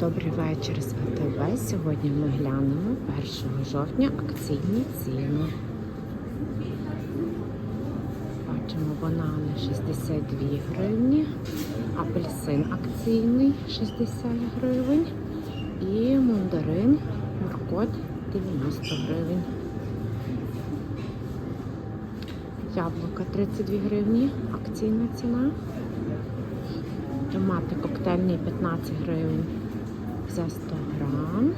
Добрий вечір з АТВ. Сьогодні ми глянемо 1 жовтня акційні ціни. Бачимо банани 62 гривні, апельсин акційний 60 гривень і мандарин моркот 90 гривень. Яблука 32 гривні, акційна ціна. Томати коктейльні 15 гривень за 100 грам.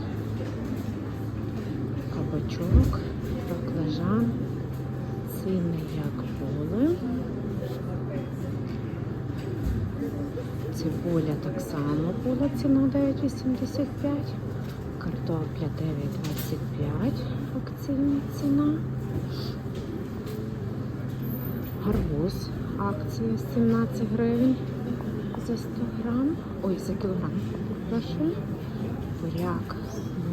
Кабачок, баклажан, ціни як були. Цибуля так само була ціна 9,85. Картопля 9,25. Акційна ціна. Гарбуз. Акція 17 гривень за 100 грам. Ой, за кілограм. Прошу. Буряк.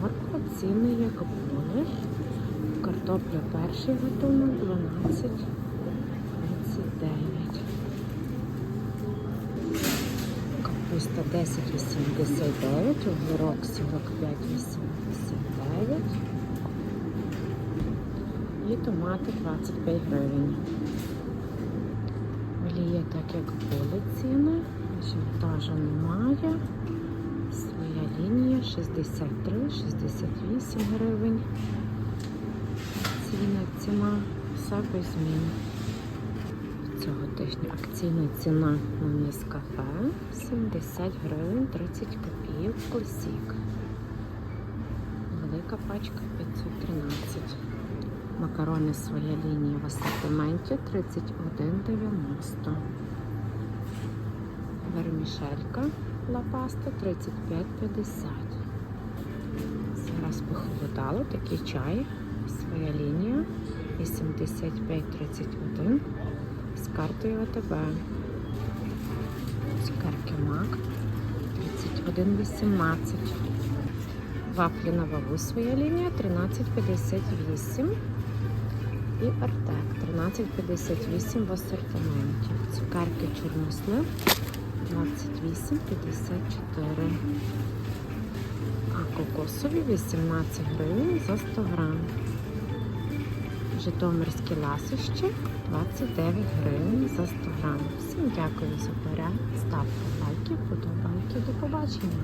Морква. Ціни як були. Картопля перший гатунок 12. 39. Капуста 10,89. Огірок 45,89. І томати 25 гривень. Олія так як були ціни, ажіотажу немає. Своя лінія 63, 68 гривень. Ціна, ціна, все без змін. Цього тижня акційна ціна на Нескафе 70 гривень 30 копійок класік. Велика пачка 513. Макарони своя лінія в асортименті 31,90. Вермішелька лапаста 35,50. Зараз похолодало такий чай. Своя лінія 85,31 з картою АТБ. Цукерки Мак 31,18. Вафлі на вагу своя лінія 13,58. І Артек 13,58 в асортименті. Цукерки чорнослив 28,54. А кокосові 18 гривень за 100 грам. Житомирські ласощі 29 гривень за 100 грам. Всім дякую за перегляд. Ставте лайки, подобайки. До побачення.